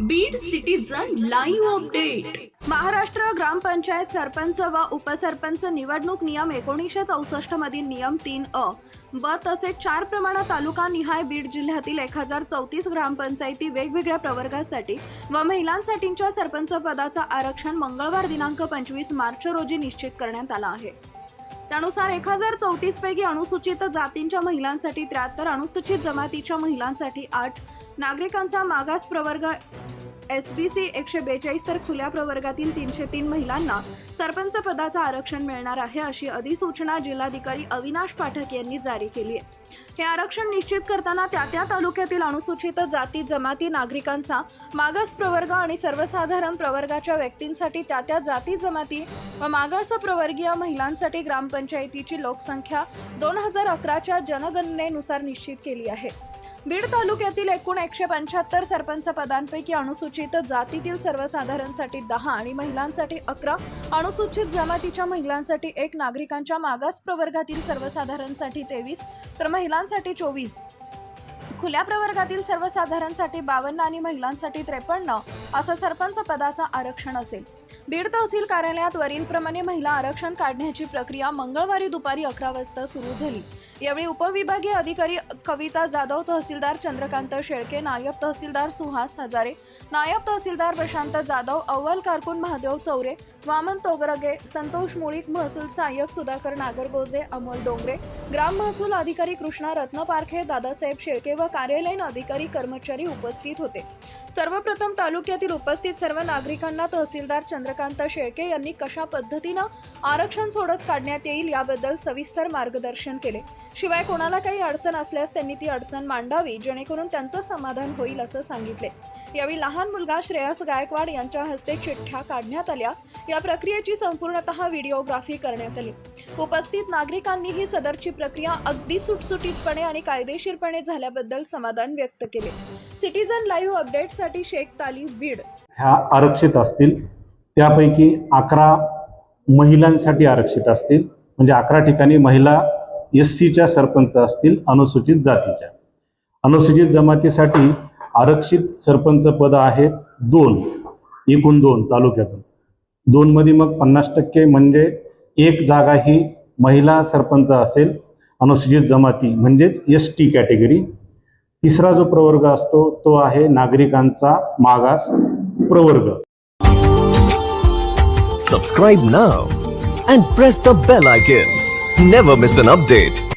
Beed citizen live update Maharashtra gram panchayat sarpanch व उपसरपंच निवडणूक नियम एकोणीसशे चौसष्ट मधील नियम तीन अ व तसेच चार प्रमाणात तालुका निहाय बीड जिल्ह्यातील एक हजार चौतीस ग्रामपंचायती वेगवेगळ्या प्रवर्गासाठी व महिलांसाठीच्या सरपंच पदाचा आरक्षण मंगळवार दिनांक पंचवीस मार्च रोजी निश्चित करण्यात आला आहे. त्यानुसार एक हजार चौतीस पैकी अनुसूचित जातींच्या महिलांसाठी त्र्याहत्तर अनुसूचित जमातीच्या महिलांसाठी आठ नागरिकांचा मागास प्रवर्ग एस बी सी एकशे बेचाळीस तर खुल्या प्रवर्गातील तीनशे तीन महिलांना सरपंच पदाचं आरक्षण मिळणार आहे अशी अधिसूचना जिल्हाधिकारी अविनाश पाठक यांनी जारी केली आहे. हे आरक्षण निश्चित करताना त्या त्या तालुक्यातील अनुसूचित जाती जमाती नागरिकांचा मागास प्रवर्ग आणि सर्वसाधारण प्रवर्गाच्या व्यक्तींसाठी त्या त्या जाती जमाती व मागास प्रवर्गीय महिलांसाठी ग्रामपंचायतीची लोकसंख्या दोन हजार अकराच्या जनगणनेनुसार निश्चित केली आहे. बीड तालुक्यातील एकूण एकशे पंच्याहत्तर सरपंच पदांपैकी अनुसूचित जातीतील सर्वसाधारणसाठी दहा आणि महिलांसाठी अकरा अनुसूचित जमातीच्या महिलांसाठी एक नागरिकांच्या मागास प्रवर्गातील सर्वसाधारणसाठी तेवीस तर महिलांसाठी चोवीस. खुल्या प्रवर्गातील सर्वसाधारणसाठी बावन्न आणि महिलांसाठी त्रेपन्न असं सरपंच पदाचं आरक्षण असेल. बीड तहसील कार्यालयात वरीलप्रमाणे महिला आरक्षण काढण्याची प्रक्रिया मंगळवारी दुपारी अकरा वाजता सुरू झाली. यावेळी उपविभागीय अधिकारी कविता जाधव तहसीलदार चंद्रकांत शेळके नायब तहसीलदार सुहास हजारे नायब तहसीलदार प्रशांत जाधव अव्वल कारकून महादेव चौरे वामन तोगरगे संतोष मुळीक महसूल सहाय्यक सुधाकर नागरगोजे अमोल डोंगरे ग्राम महसूल अधिकारी कृष्णा रत्न पारखे दादासाहेब शेळके व कार्यालयीन अधिकारी कर्मचारी उपस्थित होते. सर्वप्रथम तालुक्यातील उपस्थित सर्व नागरिकांना तहसीलदार चंद्रकांत शेळके यांनी कशा पद्धतीनं आरक्षण सोडत काढण्यात येईल याबद्दल सविस्तर मार्गदर्शन केले. शिवाय कोणाला काही अडचण असल्यास त्यांनी ती अडचण मांडावी जेणेकरून त्यांचं समाधान होईल असं सांगितले. यावेळी लहान मुलगा श्रेयस गायकवाड यांच्या हस्ते चिठ्ठ्या काढण्यात आल्या. या प्रक्रियेची संपूर्णतः व्हिडिओग्राफी करण्यात आली. उपस्थित नागरिकांनीही सदरची प्रक्रिया अगदी सुटसुटीतपणे आणि कायदेशीरपणे झाल्याबद्दल समाधान व्यक्त केले. सिटीजन लाईव्ह अपडेटसाठी शेख ताली बीड. ह्या आरक्षित असतील. त्यापैकी अकरा महिलांसाठी आरक्षित असतील. म्हणजे अकरा ठिकाणी महिला एस सीच्या सरपंच असतील अनुसूचित जातीच्या. अनुसूचित जमातीसाठी आरक्षित सरपंच पद आहेत दोन. एकूण दोन तालुक्यातून. दोनमध्ये मग पन्नास टक्के म्हणजे एक जागा ही महिला सरपंच असेल अनुसूचित जमाती म्हणजेच एस टी कॅटेगरी तिसरा जो प्रवर्ग असतो तो आहे नागरिकांचा मागास प्रवर्ग. Subscribe now and press the bell icon never miss an update